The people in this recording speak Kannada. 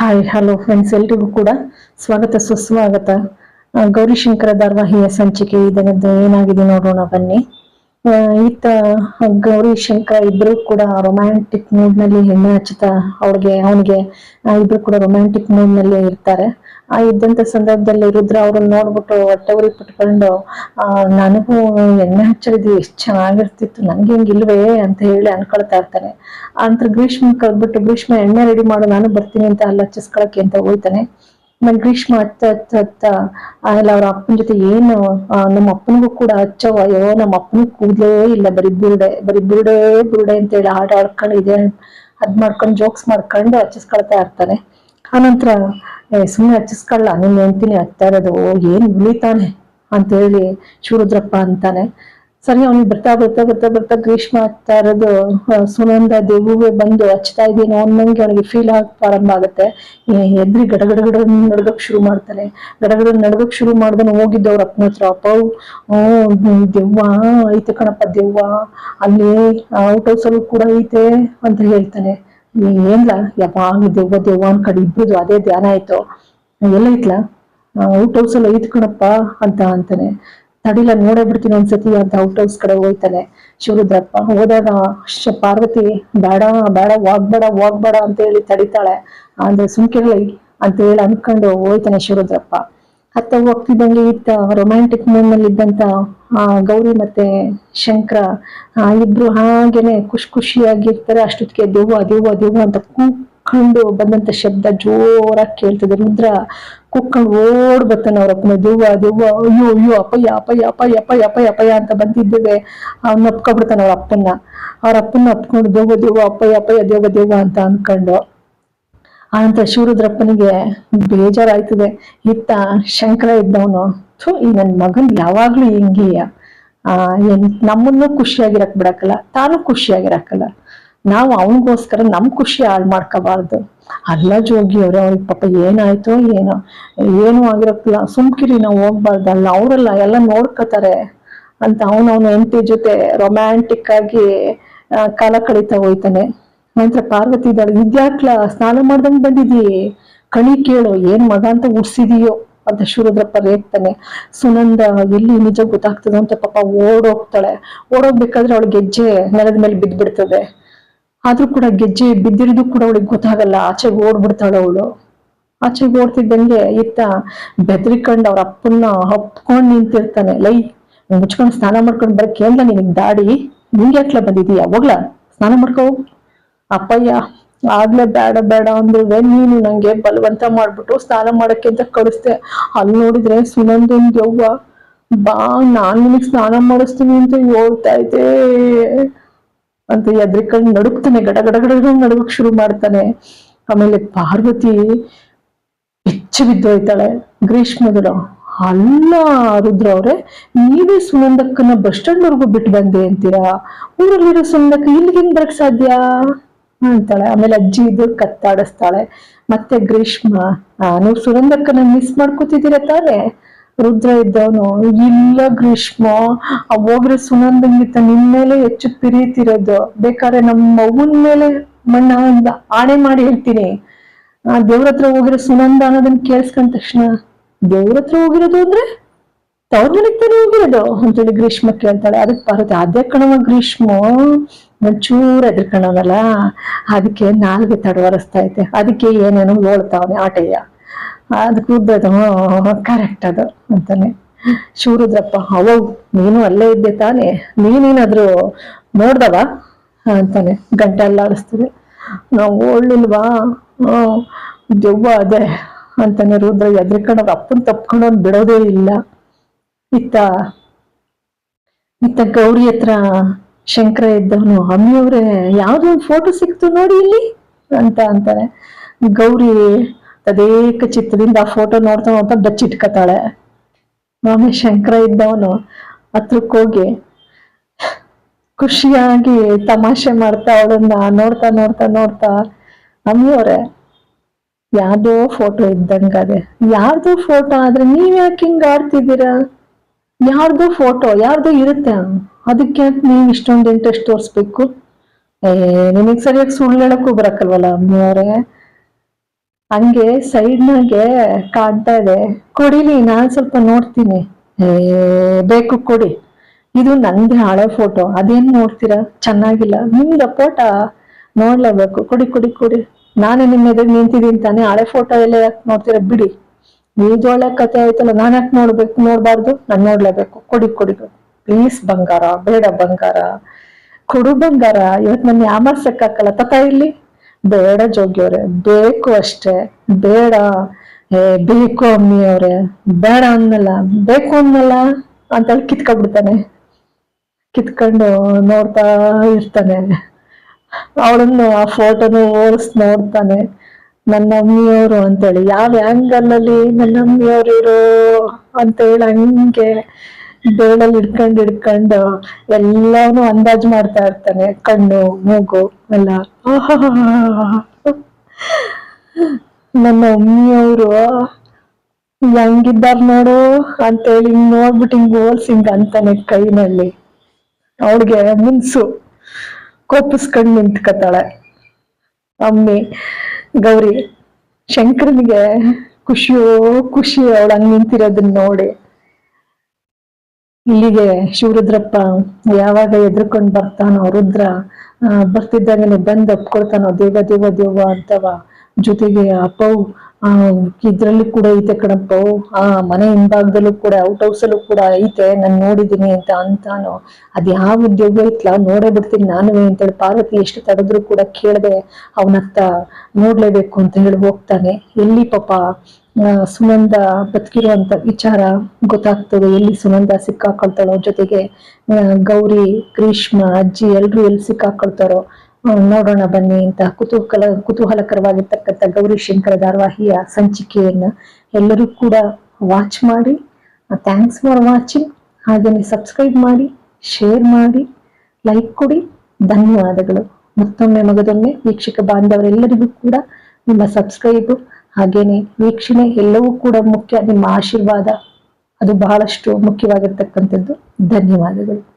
ಹಾಯ್ ಹಲೋ ಫ್ರೆಂಡ್ಸ್ ಎಲ್ರಿಗೂ ಕೂಡ ಸ್ವಾಗತ ಸುಸ್ವಾಗತ. ಗೌರಿಶಂಕರ ಧಾರವಾಹಿಯ ಸಂಚಿಕೆ ಇದರದ್ದು ಏನಾಗಿದೆ ನೋಡೋಣ ಬನ್ನಿ. ಈತ ಗೌರಿ ಶಂಕರ್ ಇಬ್ರು ಕೂಡ ರೊಮ್ಯಾಂಟಿಕ್ ಮೂಡ್ನಲ್ಲಿ ಎಣ್ಣೆ ಹಚ್ಚುತ್ತಾ ಅವ್ರಿಗೆ ಅವನಿಗೆ ಇಬ್ರು ಕೂಡ ರೊಮ್ಯಾಂಟಿಕ್ ಮೂಡ್ನಲ್ಲಿ ಇರ್ತಾರೆ. ಆ, ಇದ್ದಂತ ಸಂದರ್ಭದಲ್ಲಿ ರುದ್ರ ಅವ್ರನ್ನ ನೋಡ್ಬಿಟ್ಟು ಹೊಟ್ಟೆ ಉರಿ ಪಟ್ಕೊಂಡು ಆ, ನನಗೂ ಎಣ್ಣೆ ಹಚ್ಚಿದ್ವಿ ಎಷ್ಟು ಚೆನ್ನಾಗಿರ್ತಿತ್ತು, ನಂಗೆ ಹಿಂಗಿಲ್ವೇ ಅಂತ ಹೇಳಿ ಅನ್ಕೊಳ್ತಾ ಇರ್ತಾನೆ. ಅಂತ ಗ್ರೀಷ್ಮ ಕರ್ಬಿಟ್ಟು ಗ್ರೀಷ್ಮ, ಎಣ್ಣೆ ರೆಡಿ ಮಾಡು, ನಾನು ಬರ್ತೀನಿ ಅಂತ ಅಲ್ಲಿ ಹಚ್ಚಿಸ್ಕೊಳಕ್ಕೆ ಅಂತ ಹೋಗ್ತಾನೆ ಆಮೇಲೆ ಗ್ರೀಷ್ಮ ಹತ್ತ ಹತ್ತ ಹತ್ತ ಆಮೇಲೆ ಅವ್ರ ಅಪ್ಪನ ಜೊತೆ ಏನು ನಮ್ಮ ಅಪ್ಪನಿಗೂ ಕೂಡ ಹಚ್ಚವ ಅಯ್ಯೋ, ನಮ್ಮ ಅಪ್ಪನಿಗೆ ಕೂದ್ಲೇ ಇಲ್ಲ, ಬರೀ ಬಿರುಡೆ, ಬರೀ ಬುರುಡೆ, ಬಿರುಡೆ ಅಂತ ಹೇಳಿ ಆಟ ಆಡ್ಕೊಂಡು ಇದೆ. ಅದ್ ಮಾಡ್ಕೊಂಡು ಜೋಕ್ಸ್ ಮಾಡ್ಕೊಂಡು ಹಚ್ಚಿಸ್ಕೊಳ್ತಾ ಇರ್ತಾರೆ ಆನಂತರ ಸುಮ್ಮನೆ ಹಚ್ಚಿಸ್ಕೊಳ್ಳ ನಿನ್ನ ಹೆಂಡ್ತಿನಿ ಹತ್ತಾ ಇರೋದು, ಏನ್ ಉಳಿತಾನೆ ಅಂತ ಹೇಳಿ ಶಿವರುದ್ರಪ್ಪ ಅಂತಾನೆ. ಸರಿ, ಅವ್ನಿಗೆ ಬರ್ತಾ ಬರ್ತಾ ಬರ್ತಾ ಬರ್ತಾ ಗ್ರೀಷ್ಮ ಆಗ್ತಾ ಇರೋದು ಸುನಂದ ದೇವುವೆ ಬಂದು ಹಚ್ತಾ ಇದೀನಿ ಅನ್ನಂಗೆ ಅವನಿಗೆ ಫೀಲ್ ಆಗ, ಪ್ರಾರಂಭ ಆಗುತ್ತೆ. ಎದ್ರಿ ಗಡಗಡ ನಡ್ಗಕ್ ಶುರು ಮಾಡ್ತಾನೆ. ಗಡಗಡ ನಡ್ಗಕ್ ಶುರು ಮಾಡ್ದನ ಹೋಗಿದ್ದವ್ರ ಅಪ್ಪನ ಹತ್ರ. ಅಪ್ಪ ಹ್ಮ್, ದೆವ್ವ, ಐತೆ ಕಣಪ್ಪ ದೆವ್ವ, ಅಲ್ಲಿ ಔಟ್ ಹೌಸ್ ಅಲ್ಲೂ ಕೂಡ ಐತೆ ಅಂತ ಹೇಳ್ತಾನೆ. ಏನ್ಲ? ಯಾವಾಗ ದೆವ್ವ ದೆವ್ವ ಅನ್ಕಡೆ ಇಬ್ಬರದು ಅದೇ ಧ್ಯಾನ ಆಯ್ತು. ಎಲ್ಲ ಐತ್ಲ ಔಟ್ ಹೌಸ್ ಅಲ್ಲಿ ಐತ್ ಕಣಪ್ಪ ಅಂತ ಅಂತಾನೆ. ತಡಿಲ ನೋಡೇ ಬಿಡ್ತೀನಿ ಒಂದ್ಸತಿ ಅಂತ ಔಟ್ ಹೌಸ್ ಕಡೆ ಹೋಯ್ತಾನೆ ಶಿವರುದ್ರಪ್ಪ ಹೋದಾಗ ಪಾರ್ವತಿ, ಬೇಡ ಬೇಡ, ಹೋಗ್ಬೇಡ ಹೋಗ್ಬೇಡ ಅಂತ ಹೇಳಿ ತಡಿತಾಳೆ. ಅಂದ್ರೆ ಸುಮ್ಕಿರ್ಲಿ ಅಂತ ಹೇಳಿ ಅನ್ಕೊಂಡು ಹೋಯ್ತಾನೆ ಶಿವರುದ್ರಪ್ಪ. ಹತ್ತ ಹೋಗ್ತಿದ್ದಂಗೆ ಇತ್ತ ರೊಮ್ಯಾಂಟಿಕ್ ಮೂಡ್ನಲ್ಲಿ ಇದ್ದಂತ, ಆ, ಗೌರಿ ಮತ್ತೆ ಶಂಕರ ಇಬ್ರು ಹಾಗೇನೆ ಖುಷಿ ಖುಷಿಯಾಗಿರ್ತಾರೆ ಅಷ್ಟೊತ್ತಿಗೆ ದೇವ ದೇವ ದೇವ ಅಂತ ಕೂಕೊಂಡು ಬಂದಂತ ಶಬ್ದ ಜೋರಾಗಿ ಕೇಳ್ತದೆ. ರುದ್ರ ಕುಕ್ಕೊಂಡು ಓಡ್ ಬರ್ತಾನೆ ಅವ್ರಪ್ಪನ ದೆವ್ವ ದೆವ್ವ, ಅಯ್ಯೋ ಅಯ್ಯೋ, ಅಪ್ಪಯ್ಯ ಅಪ್ಪಯ್ಯ ಅಪ್ಪಯ್ಯ ಅಪ್ಪಯ್ಯ ಅಪ್ಪಯ್ಯ ಅಪ್ಪಯ್ಯ ಅಂತ ಬಂದಿದ್ದೇವೆ. ಅವ್ನ ಅಪ್ಕೊಬಿಡ್ತಾನೆ ಅವ್ರ ಅಪ್ಪನ್ನ. ಅವ್ರ ಅಪ್ಪನ್ನ ಅಪ್ಕೊಂಡು ದೆವ್ವ ದೆವ್ವ, ಅಪ್ಪಯ್ಯ ಅಪ್ಪಯ್ಯ, ದೆವ್ವ ದೆವ್ವ ಅಂತ ಅನ್ಕೊಂಡು ಆನಂತರ ಶಿವರುದ್ರಪ್ಪನಿಗೆ ಬೇಜಾರಾಯ್ತದೆ. ಇತ್ತ ಶಂಕರ ಇದ್ದವನು, ಥೂ, ಈ ನನ್ ಮಗನ್ ಯಾವಾಗ್ಲೂ ಹಿಂಗೀಯ? ಆ, ಏನ್ ನಮ್ಮನ್ನು ಖುಷಿಯಾಗಿರಕ್ ಬಿಡಕ್ಕಲ್ಲ, ತಾನು ಖುಷಿಯಾಗಿರಕ್ಕಲ್ಲ. ನಾವು ಅವನಿಗೋಸ್ಕರ ನಮ್ ಖುಷಿ ಹಾಳು ಮಾಡ್ಕೋಬಾರ್ದು. ಅಲ್ಲ ಜೋಗಿ ಅವ್ರೆ, ಅವ್ರಿಗೆ ಪಾಪ ಏನಾಯ್ತೋ ಏನೋ, ಏನು ಆಗಿರಕ್ಕಿಲ್ಲ. ಸುಮ್ಕಿರಿ, ನಾವು ಹೋಗ್ಬಾರ್ದಲ್ಲ ಅವರೆಲ್ಲ ಎಲ್ಲ ನೋಡ್ಕೋತಾರೆ. ಅಂತ ಅವನವನ ಹೆಂಡತಿ ಜೊತೆ ರೊಮ್ಯಾಂಟಿಕ್ ಆಗಿ ಕಾಲ ಕಳೀತಾ ಹೋಯ್ತಾನೆ. ನಂತರ ಪಾರ್ವತಿ ಇದ್ದಾಳೆ ಇದ್ಯಾಕ್ಲ ಸ್ನಾನ ಮಾಡ್ದಂಗ್ ಬಂದಿದೀ ಕಣಿ ಕೇಳು, ಏನ್ ಮಗ ಅಂತ ಉಡ್ಸಿದೀಯೋ ಅಂತ ಶಿವರುದ್ರಪ್ಪ ರೇಗ್ತಾನೆ. ಸುನಂದ, ಎಲ್ಲಿ ನಿಜ ಗೊತ್ತಾಗ್ತದ ಅಂತ ಪಾಪ ಓಡೋಗ್ತಾಳೆ. ಓಡೋಗ್ಬೇಕಾದ್ರೆ ಅವಳಿಗೆ ಗೆಜ್ಜೆ ನೆಲದ ಮೇಲೆ ಬಿದ್ದ್ಬಿಡ್ತದೆ ಆದ್ರೂ ಕೂಡ ಗೆಜ್ಜೆ ಬಿದ್ದಿರೋದು ಕೂಡ ಅವಳಿಗೆ ಗೊತ್ತಾಗಲ್ಲ. ಆಚೆಗೆ ಓಡ್ಬಿಡ್ತಾಳೆ ಅವಳು. ಆಚೆಗೆ ಓಡ್ತಿದ್ದಂಗೆ ಇತ್ತ ಬೆದರಿಕೊಂಡು ಅವ್ರ ಅಪ್ಪನ್ನ ಹಪ್ಕೊಂಡು ನಿಂತಿರ್ತಾನೆ. ಲೈ, ಮುಚ್ಕೊಂಡು ಸ್ನಾನ ಮಾಡ್ಕೊಂಡು ಬರಕ್ಕೆ ಕೇಳ್ದ ನಿನಗೆ ದಾಡಿ? ನಿಂಗೆ ಯಾಕ್ಲ ಬಂದಿದೀಯ ಹೋಗ್ಲಾ ಸ್ನಾನ ಮಾಡ್ಕೋ. ಅಪ್ಪಯ್ಯ, ಆಗ್ಲೇ ಬೇಡ ಬೇಡ ಅಂದ್ರೆ ನೀನು ನಂಗೆ ಬಲವಂತ ಮಾಡ್ಬಿಟ್ಟು ಸ್ನಾನ ಮಾಡಕ್ಕೆ ಅಂತ ಕಳಿಸ್ದೆ. ಅಲ್ಲಿ ನೋಡಿದ್ರೆ ಸುನಂದೊಂದು ಯವ್ವ, ಬಾ, ನಾನ್ ನಿನಗ್ ಸ್ನಾನ ಮಾಡಿಸ್ತೀನಿ ಅಂತ ಹೇಳ್ತಾ ಇದ್ದೆ. ಅಂತ ಎದ್ರಿಕಂಡ್ ನಡುಕ್ತಾನೆ ಗಡ ಗಡ ಗಡ ನಡುಗಕ್ ಶುರು ಮಾಡ್ತಾನೆ. ಆಮೇಲೆ ಪಾರ್ವತಿ ಹೆಚ್ಚು ಬಿದ್ದೋಯ್ತಾಳೆ ಗ್ರೀಷ್ಮಗಳು ಅಲ್ಲ ರುದ್ರ ಅವ್ರೆ, ನೀವೇ ಸುನಂದಕ್ಕನ್ನ ಬಸ್ ಸ್ಟ್ಯಾಂಡ್ ವರ್ಗೂ ಬಿಟ್ಟು ಬಂದೆ ಅಂತೀರಾ? ಊರಲ್ಲಿರೋ ಸುನಂದಕ್ಕ ಇಲ್ಲಿಗೆ ಹೆಂಗ್ ಬರಕ್ ಸಾಧ್ಯ? ಅಂತಾಳೆ. ಆಮೇಲೆ ಅಜ್ಜಿ ಇದ್ದು ಕತ್ತಾಡಿಸ್ತಾಳೆ. ಮತ್ತೆ ಗ್ರೀಷ್ಮ ನೀವು ಸುನಂದಕ್ಕನ್ನ ಮಿಸ್ ಮಾಡ್ಕೋತಿದ್ದೀರಾ ತಾನೇ? ರುದ್ರ ಇದ್ದವನು, ಇಲ್ಲ ಗ್ರೀಷ್ಮ, ಆ ಹೋಗ್ರೆ ಸುನಂದಂಗಿತ್ತ ನಿನ್ ಮೇಲೆ ಹೆಚ್ಚು ಪಿರೀತಿರೋದು ಬೇಕಾದ್ರೆ ನಮ್ಮ ಮಗುನ್ ಮೇಲೆ ಮಣ್ಣ ಆಣೆ ಮಾಡಿ ಹೇಳ್ತೀನಿ. ಆ ದೇವ್ರ ಹತ್ರ ಹೋಗಿರೋ ಸುನಂದ ಅನ್ನೋದನ್ನ ಕೇಳಿಸ್ಕೊಂಡ ತಕ್ಷಣ, ದೇವ್ರ ಹತ್ರ ಹೋಗಿರೋದು ಅಂದ್ರೆ ತವ್ರ ಮನೆಗ್ ತಾನೇ ಹೋಗಿರೋದು ಅಂತೇಳಿ ಗ್ರೀಷ್ಮ ಕೇಳ್ತಾಳೆ. ಅದಕ್ಕೆ ಬರುತ್ತೆ ಅದೇ ಕಣವ ಗ್ರೀಷ್ಮ. ಒಂಚೂರು ಎದ್ರಕಣವಲ್ಲ ಅದಕ್ಕೆ ನಾಲ್ಗೆ ತಡವರಿಸ್ತಾ ಐತೆ. ಅದಕ್ಕೆ ಏನೇನೋ ಹೋಳ್ತಾವನೆ ಆಟಯ್ಯ. ಅದಕ್ಕೆ ಉದ್ದದು ಕರೆಕ್ಟ್ ಅದು ಅಂತಾನೆ. ಶಿವರುದ್ರಪ್ಪ ಅವ ನೀನು ಅಲ್ಲೇ ಇದ್ದೆ ತಾನೆ, ನೀನೇನಾದ್ರೂ ನೋಡ್ದವ? ಅಂತಾನೆ ಗಂಟೆ ಅಲ್ಲಾಡಿಸ್ತದೆ ನಾವು ಓಡ್ಲಿಲ್ವಾ? ದೆವ್ವ ಅದೇ, ಅಂತಾನೆ ರುದ್ರ ಎದ್ರಿಕೊಂಡು ಅಪ್ಪನ ಅಪ್ಪನ್ ತಪ್ಕೊಂಡು ಬಿಡೋದೇ ಇಲ್ಲ. ಇತ್ತ ಇತ್ತ ಗೌರಿ ಹತ್ರ ಶಂಕರ ಇದ್ದವನು ಅಮ್ಮಿಯವ್ರೆ ಯಾವ್ದೊಂದು ಫೋಟೋ ಸಿಕ್ತು ನೋಡಿ ಇಲ್ಲಿ? ಅಂತ ಅಂತಾನೆ. ಗೌರಿ ತದೇಕ ಚಿತ್ರದಿಂದ ಆ ಫೋಟೋ ನೋಡ್ತಾ ನೋಡ್ತಾ ಬಚ್ಚಿಟ್ಕತಾಳೆ. ಮಾಮಿ ಶಂಕರ ಇದ್ದವನು ಹತ್ರಕ್ಕೋಗಿ ಖುಷಿಯಾಗಿ ತಮಾಷೆ ಮಾಡ್ತಾ ಅವಳನ್ನ ನೋಡ್ತಾ ನೋಡ್ತಾ ನೋಡ್ತಾ ಅಮ್ಮಿಯವ್ರೆ ಯಾವ್ದೋ ಫೋಟೋ ಇದ್ದಂಗದೆ ಯಾರ್ದೋ ಫೋಟೋ ಆದ್ರೆ ನೀವ್ ಯಾಕೆ ಹಿಂಗ್ ಆಡ್ತಿದ್ದೀರಾ? ಯಾರ್ದೋ ಫೋಟೋ ಯಾರ್ದೋ ಇರುತ್ತೆ. ಅದಕ್ಕೆ ನೀವ್ ಇಷ್ಟೊಂದು ಇಂಟ್ರೆಸ್ಟ್ ತೋರಿಸ್ಬೇಕು? ಏ ನಿಮಗ್ ಸರಿಯಾಗಿ ಸುಳ್ಳು ಹೇಳಕ್ಕೂ ಬರಕ್ಕಲ್ವಲ್ಲ ಅಮ್ಮಿಯವ್ರೆ ಹಂಗೆ ಸೈಡ್ನಾಗೆ ಕಾಣ್ತಾ ಇದೆ. ಕೊಡಿಲಿ ನಾನ್ ಸ್ವಲ್ಪ ನೋಡ್ತೀನಿ. ಬೇಕು ಕೊಡಿ. ಇದು ನಂದೇ ಹಳೆ ಫೋಟೋ ಅದೇನ್ ನೋಡ್ತೀರಾ? ಚೆನ್ನಾಗಿಲ್ಲ. ನಿಮ್ದ ಫೋಟೋ ನೋಡ್ಲೇಬೇಕು. ಕೊಡಿ ಕೊಡಿ ಕೊಡಿ. ನಾನೇ ನಿಮ್ಮ ಎದುರು ನಿಂತಿದ್ದೀನಿ ತಾನೇ. ಹಳೆ ಫೋಟೋ ಎಲ್ಲ ಯಾಕೆ ನೋಡ್ತೀರಾ? ಬಿಡಿ. ಒಳ್ಳೆ ಕತೆ ಆಯ್ತಲ್ಲ, ನಾನ್ ಯಾಕೆ ನೋಡ್ಬೇಕು? ನೋಡ್ಬಾರ್ದು? ನಾನು ನೋಡ್ಲೇಬೇಕು. ಕೊಡಿ ಕೊಡಿ ಪ್ಲೀಸ್ ಬಂಗಾರ, ಬೇಡ ಬಂಗಾರ. ಕೊಡು ಬಂಗಾರ. ಇವತ್ ನನ್ನ ಯಾಮರ್ಸಕ್ಕಾಗಲ್ಲ ತಪ್ಪ ಇಲ್ಲಿ? ಬೇಡ ಜೋಗಿಯವ್ರೆ, ಬೇಕು ಅಷ್ಟೇ, ಬೇಡ, ಏ, ಬೇಕು ಅಮ್ಮಿ ಅವ್ರೆ ಬೇಡ ಅನ್ನಲ್ಲ ಬೇಕು ಅನ್ನಲ್ಲ ಅಂತೇಳಿ ಕಿತ್ಕೊಂಡ್ಬಿಡ್ತಾನೆ. ಕಿತ್ಕೊಂಡು ನೋಡ್ತಾ ಇರ್ತಾನೆ. ಅವಳನ್ನು ಆ ಫೋಟೋನ ಓಡಿಸ್ ನೋಡ್ತಾನೆ. ನನ್ನ ಅಮ್ಮಿಯವರು ಅಂತೇಳಿ, ಯಾವ ಆ್ಯಂಗಲ್ ಅಲ್ಲಿ ನನ್ನ ಅಮ್ಮಿಯವರು ಇರೋ ಅಂತೇಳಿ ಹಂಗೆ ಬೇಳಲ್ಲಿ ಹಿಡ್ಕೊಂಡು ಹಿಡ್ಕೊಂಡು ಎಲ್ಲಾನು ಅಂದಾಜ್ ಮಾಡ್ತಾ ಇರ್ತಾನೆ, ಕಣ್ಣು, ಮೂಗು ಎಲ್ಲ. ನನ್ನ ಅಮ್ಮಿಯವರು ಹೆಂಗಿದ್ದಾರ ನೋಡು ಅಂತೇಳಿ ಹಿಂಗ್ ನೋಡ್ಬಿಟ್ಟು ಹಿಂಗ್ ಹೋಲ್ಸ್ ಹಿಂಗ ಅಂತಾನೆ ಕೈನಲ್ಲಿ. ಅವಳಿಗೆ ಮುನ್ಸು ಕೋಪಿಸ್ಕೊಂಡು ನಿಂತ್ಕತಾಳೆ ಅಮ್ಮಿ ಗೌರಿ ಶಂಕರನಿಗೆ ಖುಷಿಯೋ ಖುಷಿ ಅವಳು ನಿಂತಿರೋದನ್ನ ನೋಡಿ. ಇಲ್ಲಿಗೆ ಶಿವರುದ್ರಪ್ಪ ಯಾವಾಗ ಎದ್ರುಕೊಂಡ್ ಬರ್ತಾನೋ ರುದ್ರ ಆ, ಬಂದು ಬಂದ್ ಒಪ್ಕೊಳ್ತಾನೋ ದೇವ ದೇವ ದೇವ ಅಂತವ ಜೊತೆಗೆ ಅಪ್ಪವು ಆ ಇದ್ರಲ್ಲಿ ಕೂಡ ಐತೆ ಕಣಪ್ಪವು ಆ ಮನೆ ಹಿಂಭಾಗದಲ್ಲೂ ಕೂಡ ಔಟ್ ಹೌಸಲ್ಲೂ ಕೂಡ ಐತೆ ನಾನ್ ನೋಡಿದೀನಿ ಅಂತ ಅಂತಾನೋ. ಅದ್ ಯಾವ ಉದ್ಯೋಗ ಐತ್ಲಾ? ನೋಡೇ ಬಿಡ್ತೀನಿ ನಾನುವೇ ಅಂತೇಳಿ ಪಾರ್ವತಿ ಎಷ್ಟು ತಡೆದ್ರು ಕೂಡ ಕೇಳದೆ ಅವನತ್ತ ನೋಡ್ಲೇಬೇಕು ಅಂತ ಹೇಳಿ ಹೋಗ್ತಾನೆ. ಎಲ್ಲಿ ಪಾಪ ಸುನಂದ ಬದುಕಿರುವಂತ ವಿಚಾರ ಗೊತ್ತಾಗ್ತದೆ. ಎಲ್ಲಿ ಸುನಂದ ಸಿಕ್ಕಾಕೊಳ್ತಾಳೋ ಜೊತೆಗೆ ಗೌರಿ, ಗ್ರೀಷ್ಮ, ಅಜ್ಜಿ ಎಲ್ರು ಎಲ್ಲಿ ಸಿಕ್ಕಾಕೊಳ್ತಾರೋ ನೋಡೋಣ ಬನ್ನಿ ಅಂತ ಕುತೂಹಲ, ಕುತೂಹಲಕರವಾಗಿರ್ತಕ್ಕಂಥ ಗೌರಿ ಶಂಕರ ಧಾರಾವಾಹಿಯ ಸಂಚಿಕೆಯನ್ನ ಎಲ್ಲರೂ ಕೂಡ ವಾಚ್ ಮಾಡಿ ಥ್ಯಾಂಕ್ಸ್ ಫಾರ್ ವಾಚಿಂಗ್ ಹಾಗೆಯೇ ಸಬ್ಸ್ಕ್ರೈಬ್ ಮಾಡಿ ಶೇರ್ ಮಾಡಿ ಲೈಕ್ ಕೊಡಿ. ಧನ್ಯವಾದಗಳು. ಮತ್ತೊಮ್ಮೆ ಮಗದೊಮ್ಮೆ, ವೀಕ್ಷಕ ಬಾಂಧವರೆಲ್ಲರಿಗೂ ಕೂಡ ನಿಮ್ಮ ಸಬ್ಸ್ಕ್ರೈಬ್ ಹಾಗೇನೆ ವೀಕ್ಷಣೆ ಎಲ್ಲವೂ ಕೂಡ ಮುಖ್ಯ. ನಿಮ್ಮ ಆಶೀರ್ವಾದ ಅದು ಬಹಳಷ್ಟು ಮುಖ್ಯವಾಗಿರ್ತಕ್ಕಂಥದ್ದು. ಧನ್ಯವಾದಗಳು.